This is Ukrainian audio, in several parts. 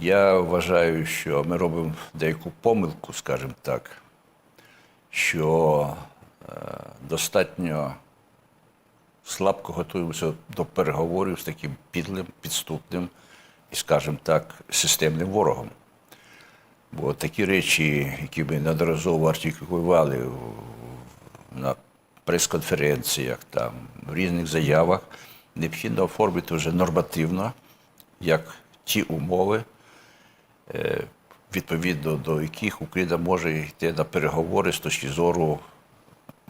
Я вважаю, що ми робимо деяку помилку, скажімо так, що е, достатньо слабко готуємося до переговорів з таким підлим, підступним і, скажімо так, системним ворогом. Бо такі речі, які ми неодноразово артикулювали на прес-конференціях, там, в різних заявах, необхідно оформити вже нормативно, як ті умови, відповідно до яких Україна може йти на переговори з точки зору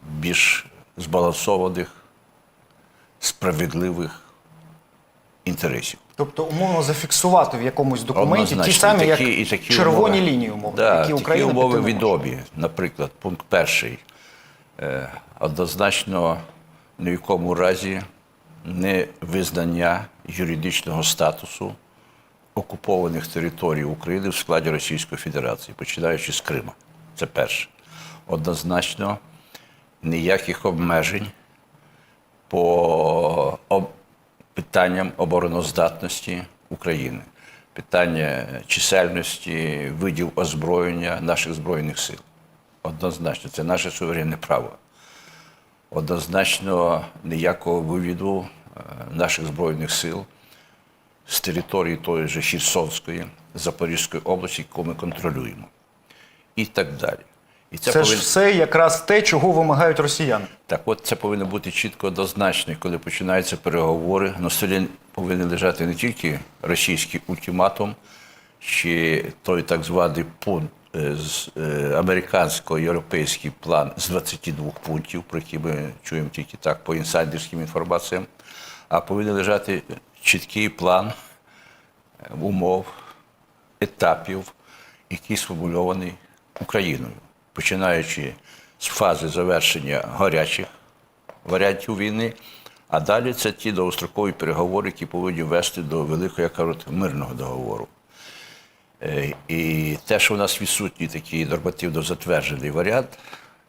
більш збалансованих, справедливих інтересів. Тобто умовно зафіксувати в якомусь документі ті самі, І такі- як і такі червоні умови. лінії, умовно, Да, які такі умови відомі. Наприклад, пункт перший. Е, Однозначно ні в якому разі не визнання юридичного статусу окупованих територій України в складі Російської Федерації, починаючи з Криму. Це перше. Однозначно ніяких обмежень по питанням обороноздатності України, питання чисельності видів озброєння наших Збройних сил. Однозначно, це наше суверенне право. Однозначно ніякого вивіду е, наших Збройних сил з території тої ж Херсонської, Запорізької області, яку ми контролюємо. І так далі. І Це ж все якраз те, чого вимагають росіяни. так, от це повинно бути чітко однозначно, коли починаються переговори, на столі повинен лежати не тільки російський ультиматум, чи той так званий пункт е, з е, американсько-європейський план з 22 пунктів, про які ми чуємо тільки так по інсайдерським інформаціям, а повинен лежати чіткий план е, умов, етапів, який сформульований Україною, починаючи з фази завершення гарячих варіантів війни, а далі це ті довгострокові переговори, які повинні вести до великого, як кажуть, мирного договору. Е, І те, що у нас відсутній такий нормативно затверджений варіант,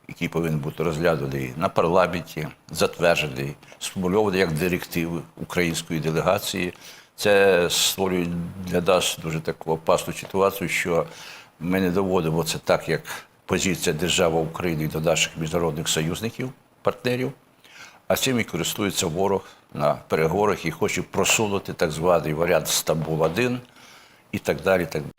який повинен бути розглянутий на парламенті, затверджений, сформульований як директиви української делегації, це створює для нас дуже таку опасну ситуацію, що ми не доводимо це так, як позиція держава України до наших міжнародних союзників, партнерів. А цим і користується ворог на переговорах і хоче просунути так званий варіант Стамбул-1 і так далі. Так далі.